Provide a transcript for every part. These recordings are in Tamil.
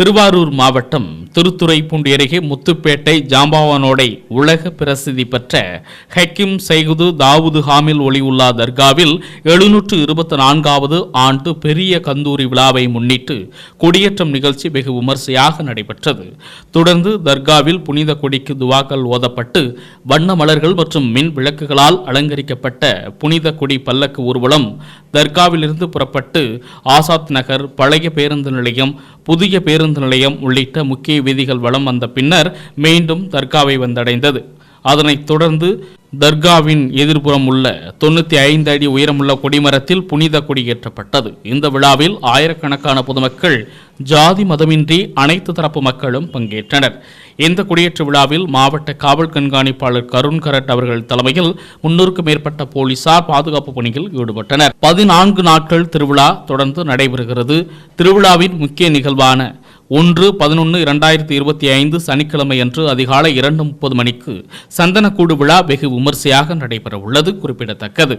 திருவாரூர் மாவட்டம் திருத்துறைப்பூண்டி அருகே முத்துப்பேட்டை ஜாம்பாவனோடை உலக பிரசித்தி பெற்ற ஹக்கிம் சைகுது தாவூது ஹாமில் ஒளியுல்லா தர்காவில் எழுநூற்று இருபத்தி நான்காவது ஆண்டு பெரிய கந்தூரி விழாவை முன்னிட்டு கொடியேற்றம் நிகழ்ச்சி வெகு விமர்சையாக நடைபெற்றது. தொடர்ந்து தர்காவில் புனித கொடிக்கு துவாக்கள் ஓதப்பட்டு வண்ண மலர்கள் மற்றும் மின் விளக்குகளால் அலங்கரிக்கப்பட்ட புனித கொடி பல்லக்கு ஊர்வலம் தர்காவிலிருந்து புறப்பட்டு ஆசாத் நகர் பழைய பேருந்து நிலையம் புதிய பேருந்து நிலையம் உள்ளிட்ட முக்கிய வீதிகள் வலம் வந்த பின்னர் மீண்டும் தர்காவை வந்தடைந்தது. அதனைத் தொடர்ந்து தர்காவின் எதிர்ப்புறம் உள்ள தொண்ணூற்றி ஐந்து அடி உயரமுள்ள கொடிமரத்தில் புனித கொடியேற்றப்பட்டது இந்த விழாவில் ஆயிரக்கணக்கான பொதுமக்கள் ஜாதி மதமின்றி அனைத்து தரப்பு மக்களும் பங்கேற்றனர். இந்த குடியேற்ற விழாவில் மாவட்ட காவல் கண்காணிப்பாளர் கருண் கரட் அவர்கள் தலைமையில் முன்னூறுக்கும் மேற்பட்ட போலீசார் பாதுகாப்பு பணியில் ஈடுபட்டனர். பதினான்கு நாட்கள் திருவிழா தொடர்ந்து நடைபெறுகிறது. திருவிழாவின் முக்கிய நிகழ்வான ஒன்று பதினொன்று இரண்டாயிரத்தி இருபத்தி ஐந்து சனிக்கிழமை அன்று அதிகாலை இரண்டு முப்பது மணிக்கு சந்தனக்கூடு விழா வெகு விமர்சையாக நடைபெற உள்ளது குறிப்பிடத்தக்கது.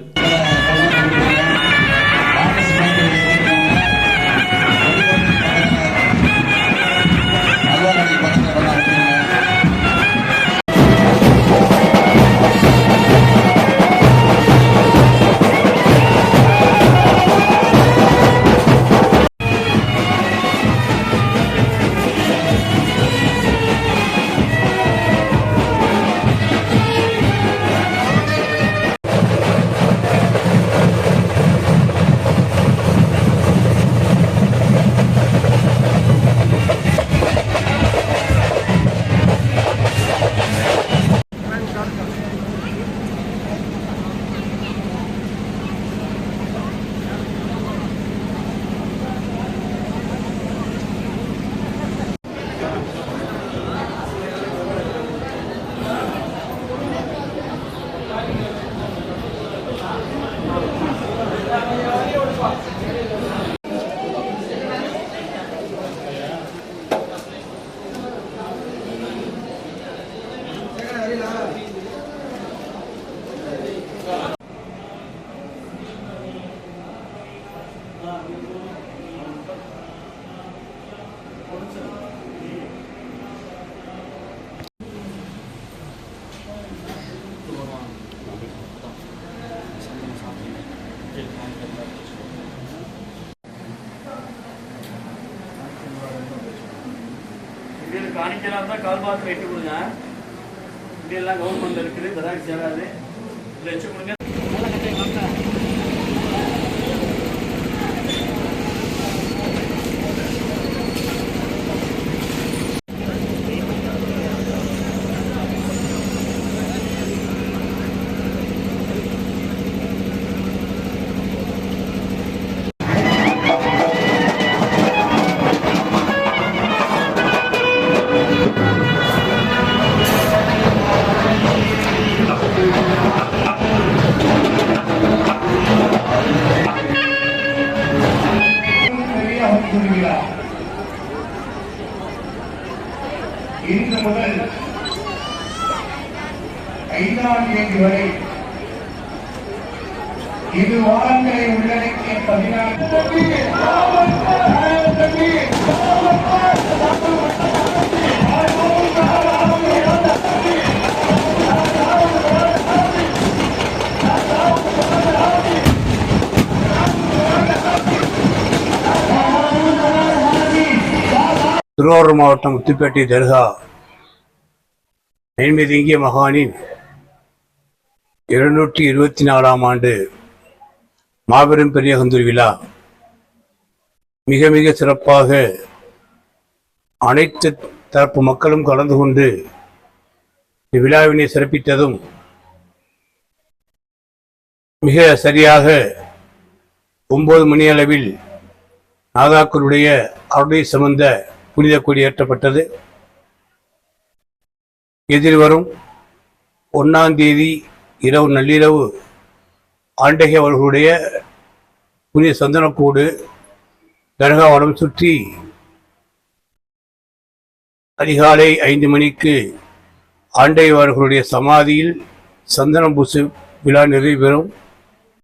இதில் காணிக்கலாம் தான் கால் பாத்திரம் வெட்டி கொடுங்க. இப்படியெல்லாம் கவர்மெண்ட் இருக்குது இதெல்லாம் சேராது. இதில் வச்சு கொடுங்க. இன்று முதல் ஐந்தாம் தேதி வரை இரு வாரங்களை உள்ளடக்கிய பதினான்கு திருவாரூர் மாவட்டம் முத்துப்பேட்டை தர்கா. நெய்மதிங்கிய மகானின் இருநூற்றி இருபத்தி நாலாம் ஆண்டு மாபெரும் பெரியகந்தூர் விழா. மிக மிக சிறப்பாக அனைத்து தரப்பு மக்களும் கலந்து கொண்டு இவ்விழாவினை சிறப்பித்ததும் மிக சரியாக ஒன்பது மணி அளவில் நாதாக்களுடைய அருளை சுமந்த புனித கொடி ஏற்றப்பட்டது. எதிர்வரும் ஒன்னாம் தேதி இரவு நள்ளிரவு ஆண்டகை அவர்களுடைய புனித சந்தனக்கூடு தர்காவனம் சுற்றி அதிகாலை ஐந்து மணிக்கு ஆண்டை அவர்களுடைய சமாதியில் சந்தனம் பூசு விழா நிறைவேறும்